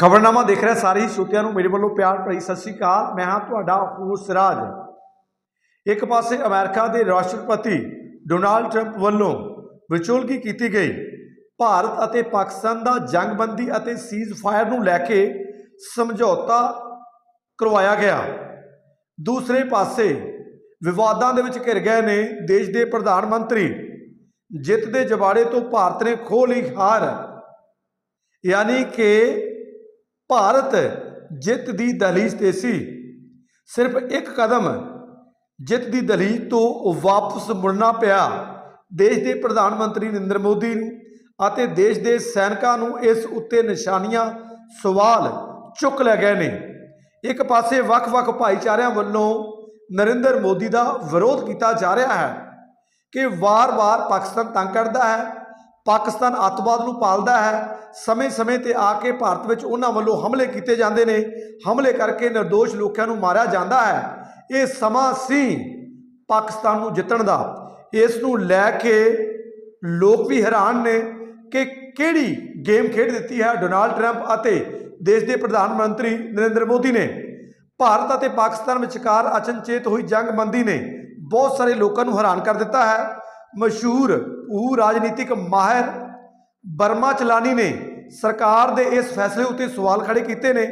ਖਬਰਨਾਮਾ ਦੇਖ ਰਿਹਾ, ਸਾਰੇ ਹੀ ਸਰੋਤਿਆਂ ਨੂੰ ਮੇਰੇ ਵੱਲੋਂ ਪਿਆਰ ਭਰੀ ਸਤਿ ਸ੍ਰੀ ਅਕਾਲ। ਮੈਂ ਹਾਂ ਤੁਹਾਡਾ ਹੋਸਟ ਰਾਜ। ਇੱਕ ਪਾਸੇ ਅਮਰੀਕਾ ਦੇ ਰਾਸ਼ਟਰਪਤੀ ਡੋਨਾਲਡ ਟਰੰਪ ਵੱਲੋਂ ਵਿਚੋਲਗੀ ਕੀਤੀ ਗਈ। ਭਾਰਤ ਅਤੇ ਪਾਕਿਸਤਾਨ ਦਾ ਜੰਗਬੰਦੀ ਅਤੇ ਸੀਜ਼ ਫਾਇਰ ਨੂੰ ਲੈ ਕੇ ਸਮਝੌਤਾ ਕਰਵਾਇਆ ਗਿਆ। ਦੂਸਰੇ ਪਾਸੇ ਵਿਵਾਦਾਂ ਦੇ ਵਿੱਚ ਘਿਰ ਗਏ ਨੇ ਦੇਸ਼ ਦੇ ਪ੍ਰਧਾਨ ਮੰਤਰੀ। ਜਿੱਤ ਦੇ ਜਵਾੜੇ ਤੋਂ ਭਾਰਤ ਨੇ ਖੋਹ ਲਈ ਹਾਰ। ਯਾਨੀ ਕਿ ਭਾਰਤ ਜਿੱਤ ਦੀ ਦਹਲੀਜ਼ ਤੇ ਸੀ। ਸਿਰਫ ਇੱਕ ਕਦਮ ਜਿੱਤ ਦੀ ਦਹਲੀਜ਼ ਤੋਂ ਵਾਪਸ ਮੁੜਨਾ ਪਿਆ। ਦੇਸ਼ ਦੇ ਪ੍ਰਧਾਨ ਮੰਤਰੀ ਨਰਿੰਦਰ ਮੋਦੀ ਨੂੰ ਅਤੇ ਦੇਸ਼ ਦੇ ਸੈਨਿਕਾਂ ਨੂੰ ਇਸ ਉੱਤੇ ਨਿਸ਼ਾਨੀਆਂ, ਸਵਾਲ ਚੁੱਕ ਲੈ ਗਏ ਨੇ। ਇੱਕ ਪਾਸੇ ਵੱਖ-ਵੱਖ ਭਾਈਚਾਰਿਆਂ ਵੱਲੋਂ ਨਰਿੰਦਰ ਮੋਦੀ ਦਾ ਵਿਰੋਧ ਕੀਤਾ ਜਾ ਰਿਹਾ ਹੈ ਕਿ ਵਾਰ-ਵਾਰ ਪਾਕਿਸਤਾਨ ਤੰਗ ਕਰਦਾ ਹੈ ਪਾਕਿਸਤਾਨ ਅੱਤਵਾਦ ਨੂੰ ਪਾਲਦਾ ਹੈ, ਸਮੇਂ-ਸਮੇਂ ਤੇ ਆ ਕੇ ਭਾਰਤ ਵਿੱਚ ਉਹਨਾਂ ਵੱਲੋਂ ਹਮਲੇ ਕੀਤੇ ਜਾਂਦੇ ਨੇ। ਹਮਲੇ ਕਰਕੇ નિર્ਦੋਸ਼ ਲੋਕਾਂ ਨੂੰ ਮਾਰਿਆ ਜਾਂਦਾ ਹੈ। ਇਹ ਸਮਾਂ ਸੀ ਪਾਕਿਸਤਾਨ ਨੂੰ ਜਿੱਤਣ ਦਾ। ਇਸ ਨੂੰ ਲੈ ਕੇ ਲੋਕ ਵੀ ਹੈਰਾਨ ਨੇ ਕਿ ਕਿਹੜੀ ਗੇਮ ਖੇਡ ਦਿੱਤੀ ਹੈ ਡੋਨਾਲਡ ਟਰੰਪ ਅਤੇ ਦੇਸ਼ ਦੇ ਪ੍ਰਧਾਨ ਮੰਤਰੀ ਨਰਿੰਦਰ ਮੋਦੀ ਨੇ। ਭਾਰਤ ਅਤੇ ਪਾਕਿਸਤਾਨ ਵਿਚਕਾਰ ਅਚਨਚੇਤ ਹੋਈ ਜੰਗਬੰਦੀ ਨੇ ਬਹੁਤ ਸਾਰੇ ਲੋਕਾਂ ਨੂੰ ਹੈਰਾਨ ਕਰ ਦਿੱਤਾ ਹੈ। ਮਸ਼ਹੂਰ ਭੂ ਰਾਜਨੀਤਿਕ ਮਾਹਿਰ ਬਰਮਾ ਚਲਾਨੀ ਨੇ ਸਰਕਾਰ ਦੇ ਇਸ ਫੈਸਲੇ ਉੱਤੇ ਸਵਾਲ ਖੜੇ ਕੀਤੇ ਨੇ।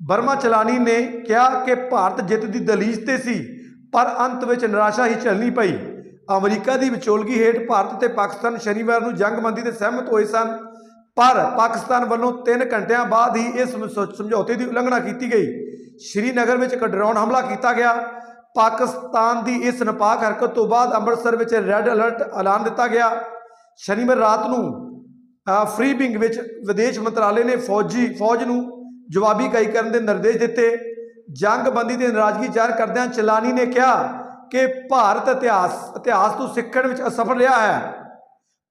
ਬਰਮਾ ਚਲਾਨੀ ਨੇ ਕਿਹਾ ਕਿ ਭਾਰਤ ਜਿੱਤ ਦੀ ਦਲੀਜ਼ ਤੇ ਸੀ, ਪਰ ਅੰਤ ਵਿੱਚ ਨਿਰਾਸ਼ਾ ਹੀ ਚੱਲਣੀ ਪਈ। ਅਮਰੀਕਾ ਦੀ ਵਿਚੋਲਗੀ ਹੇਠ ਭਾਰਤ ਤੇ ਪਾਕਿਸਤਾਨ ਸ਼ਨੀਵਾਰ ਨੂੰ ਜੰਗਬੰਦੀ ਤੇ ਸਹਿਮਤ ਹੋਏ ਸਨ, ਪਰ ਪਾਕਿਸਤਾਨ ਵੱਲੋਂ 3 ਘੰਟਿਆਂ ਬਾਅਦ ਹੀ ਇਸ ਸਮਝੌਤੇ ਦੀ ਉਲੰਘਣਾ ਕੀਤੀ ਗਈ। ਸ਼੍ਰੀਨਗਰ ਵਿੱਚ ਇੱਕ ਡਰੋਨ ਹਮਲਾ ਕੀਤਾ ਗਿਆ ਪਾਕਿਸਤਾਨ ਦੀ ਇਸ ਨਪਾਕ ਹਰਕਤ ਤੋਂ ਬਾਅਦ ਅੰਮ੍ਰਿਤਸਰ ਵਿੱਚ ਰੈੱਡ ਅਲਰਟ ਐਲਾਨ ਦਿੱਤਾ ਗਿਆ। ਸ਼ਨੀਵਾਰ ਰਾਤ ਨੂੰ ਅ, ਫ੍ਰੀ ਵਿੰਗ ਵਿੱਚ ਵਿਦੇਸ਼ ਮੰਤਰਾਲੇ ਨੇ ਫੌਜੀ ਫੌਜ ਨੂੰ ਜਵਾਬੀ ਕਾਈ ਕਰਨ ਦੇ ਨਿਰਦੇਸ਼ ਦਿੱਤੇ। ਜੰਗਬੰਦੀ ਦੀ ਨਾਰਾਜ਼ਗੀ ਜ਼ਾਹਰ ਕਰਦਿਆਂ ਚਲਾਨੀ ਨੇ ਕਿਹਾ ਕਿ ਭਾਰਤ ਇਤਿਹਾਸ ਇਤਿਹਾਸ ਤੋਂ ਸਿੱਖਣ ਵਿੱਚ ਅਸਫਲ ਰਿਹਾ ਹੈ।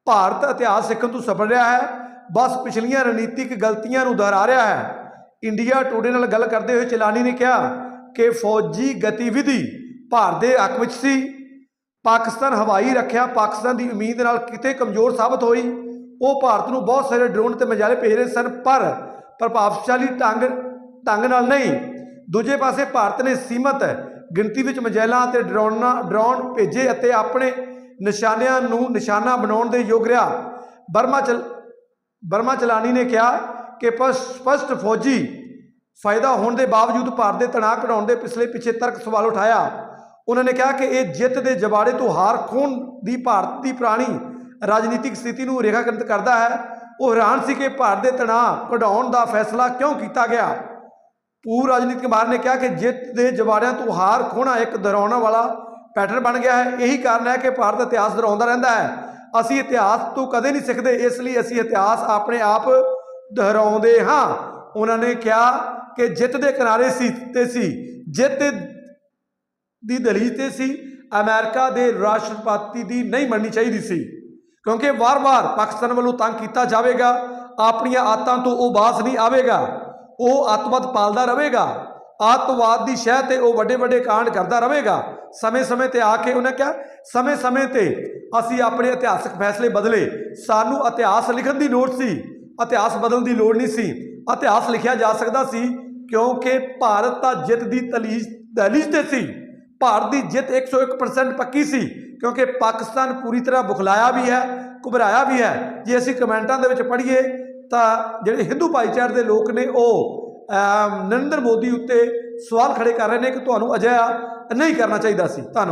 ਭਾਰਤ ਇਤਿਹਾਸ ਸਿੱਖਣ ਤੋਂ ਸਫਲ ਰਿਹਾ ਹੈ। ਬਸ ਪਿਛਲੀਆਂ ਰਣਨੀਤਿਕ ਗਲਤੀਆਂ ਨੂੰ ਦੁਹਰਾ ਰਿਹਾ ਹੈ। ਇੰਡੀਆ ਟੂਡੇ ਨਾਲ ਗੱਲ ਕਰਦੇ ਹੋਏ ਚਲਾਨੀ ਨੇ ਕਿਹਾ ਕਿ ਫੌਜੀ ਗਤੀਵਿਧੀ ਭਾਰਤ ਦੇ ਹੱਕ ਵਿੱਚ ਸੀ। ਪਾਕਿਸਤਾਨ ਹਵਾਈ ਰੱਖਿਆ ਪਾਕਿਸਤਾਨ ਦੀ ਉਮੀਦ ਨਾਲ ਕਿਤੇ ਕਮਜ਼ੋਰ ਸਾਬਤ ਹੋਈ। ਉਹ ਭਾਰਤ ਨੂੰ ਬਹੁਤ ਸਾਰੇ ਡਰੋਨ ਤੇ ਮਜਾਲੇ ਭੇਜ ਰਹੇ ਸਨ, ਪਰ ਪ੍ਰਭਾਵਸ਼ਾਲੀ ਢੰਗ ਢੰਗ ਨਾਲ ਨਹੀਂ। ਦੂਜੇ ਪਾਸੇ ਭਾਰਤ ਨੇ ਸੀਮਤ ਗਿਣਤੀ ਵਿੱਚ ਮਜੈਲਾਂ ਅਤੇ ਡਰੋਨਾਂ, ਡਰੋਨ ਭੇਜੇ ਅਤੇ ਆਪਣੇ ਨਿਸ਼ਾਨਿਆਂ ਨੂੰ ਨਿਸ਼ਾਨਾ ਬਣਾਉਣ ਦੇ ਯੋਗ ਰਿਹਾ। ਬਰਮਾ ਚਲ, ਬਰਮਾ ਚਲਾਨੀ ਨੇ ਕਿਹਾ ਕਿ ਪਰ ਸਪਸ਼ਟ ਫੌਜੀ ਫਾਇਦਾ ਹੋਣ ਦੇ ਬਾਵਜੂਦ ਭਾਰਤ ਦੇ ਤਣਾਅ ਘਟਾਉਣ ਦੇ ਪਿਛਲੇ ਪਿੱਛੇ ਤਰਕ ਸਵਾਲ ਉਠਾਇਆ। ਉਹਨਾਂ ਨੇ ਕਿਹਾ ਕਿ ਇਹ ਜਿੱਤ ਦੇ ਜਵਾੜੇ ਤੋਂ ਹਾਰ ਖੋਣ ਦੀ ਭਾਰਤ ਦੀ ਪੁਰਾਣੀ ਰਾਜਨੀਤਿਕ ਸਥਿਤੀ ਨੂੰ ਰੇਖਾਕ੍ਰਿਤ ਕਰਦਾ ਹੈ। ਉਹ ਹੈਰਾਨ ਸੀ ਕਿ ਭਾਰਤ ਦੇ ਤਣਾਅ ਘਟਾਉਣ ਦਾ ਫੈਸਲਾ ਕਿਉਂ ਕੀਤਾ ਗਿਆ? ਪੂਰ ਰਾਜਨੀਤਿਕ ਮਾਹਰ ਨੇ ਕਿਹਾ ਕਿ ਜਿੱਤ ਦੇ ਜਵਾੜਿਆਂ ਤੋਂ ਹਾਰ ਖੋਣਾ ਇੱਕ ਦੁਹਰਾਉਣ ਵਾਲਾ ਪੈਟਰਨ ਬਣ ਗਿਆ ਹੈ। ਇਹੀ ਕਾਰਨ ਹੈ ਕਿ ਭਾਰਤ ਇਤਿਹਾਸ ਦੁਹਰਾਉਂਦਾ ਰਹਿੰਦਾ ਹੈ। ਅਸੀਂ ਇਤਿਹਾਸ ਤੋਂ ਕਦੇ ਨਹੀਂ ਸਿੱਖਦੇ, ਇਸ ਲਈ ਅਸੀਂ ਇਤਿਹਾਸ ਆਪਣੇ ਆਪ ਦੁਹਰਾਉਂਦੇ ਹਾਂ। ਉਹਨਾਂ ਨੇ ਕਿਹਾ ਕਿ ਜਿੱਤ ਦੇ ਕਿਨਾਰੇ ਸੀ ਤੇ ਸੀ, ਜਿੱਤ ਦੀ ਦਲੀਲ ਤੇ ਸੀ, ਅਮਰੀਕਾ ਦੇ ਰਾਸ਼ਟਰਪਤੀ ਦੀ ਨਹੀਂ ਮੰਨਣੀ ਚਾਹੀਦੀ ਸੀ। ਕਿਉਂਕਿ ਵਾਰ-ਵਾਰ ਪਾਕਿਸਤਾਨ ਵੱਲੋਂ ਤੰਗ ਕੀਤਾ ਜਾਵੇਗਾ, ਆਪਣੀਆਂ ਆਤਾਂ ਤੋਂ ਉਹ ਬਾਸ ਨਹੀਂ ਆਵੇਗਾ, ਉਹ ਅੱਤਵਾਦ ਪਾਲਦਾ ਰਹੇਗਾ, ਅੱਤਵਾਦ ਦੀ ਸ਼ਹਿ ਤੇ ਉਹ ਵੱਡੇ ਵੱਡੇ ਕਾਂਡ ਕਰਦਾ ਰਹੇਗਾ। ਸਮੇਂ-ਸਮੇਂ ਤੇ ਆ ਕੇ ਉਹਨੇ ਕਿਹਾ, ਸਮੇਂ-ਸਮੇਂ ਤੇ ਅਸੀਂ ਆਪਣੇ ਇਤਿਹਾਸਕ ਫੈਸਲੇ ਬਦਲੇ। ਸਾਨੂੰ ਇਤਿਹਾਸ ਲਿਖਣ ਦੀ ਲੋੜ ਸੀ, ਇਤਿਹਾਸ ਬਦਲਣ ਦੀ ਲੋੜ ਨਹੀਂ ਸੀ। ਇਤਿਹਾਸ ਲਿਖਿਆ ਜਾ ਸਕਦਾ ਸੀ ਕਿਉਂਕਿ ਭਾਰਤ ਤਾਂ ਜਿੱਤ ਦੀ ਤਲੀਜ ਦਹਲੀਜ਼ ਤੇ ਸੀ। ਭਾਰਤ ਦੀ ਜਿੱਤ 101% ਪੱਕੀ ਸੀ, ਕਿਉਂਕਿ ਪਾਕਿਸਤਾਨ ਪੂਰੀ ਤਰ੍ਹਾਂ ਬੁਖਲਾਇਆ ਵੀ ਹੈ, ਘੁਬਰਾਇਆ ਵੀ ਹੈ। ਜੇ ਅਸੀਂ ਕਮੈਂਟਾਂ ਦੇ ਵਿੱਚ ਪੜ੍ਹੀਏ, ਤਾਂ ਜਿਹੜੇ ਹਿੰਦੂ ਭਾਈਚਾਰੇ ਦੇ ਲੋਕ ਨੇ, ਉਹ ਨਰਿੰਦਰ ਮੋਦੀ ਉੱਤੇ ਸਵਾਲ ਖੜੇ ਕਰ ਰਹੇ ਨੇ ਕਿ ਤੁਹਾਨੂੰ ਅਜਿਹਾ ਨਹੀਂ ਕਰਨਾ ਚਾਹੀਦਾ ਸੀ। ਧੰਨਵਾਦ।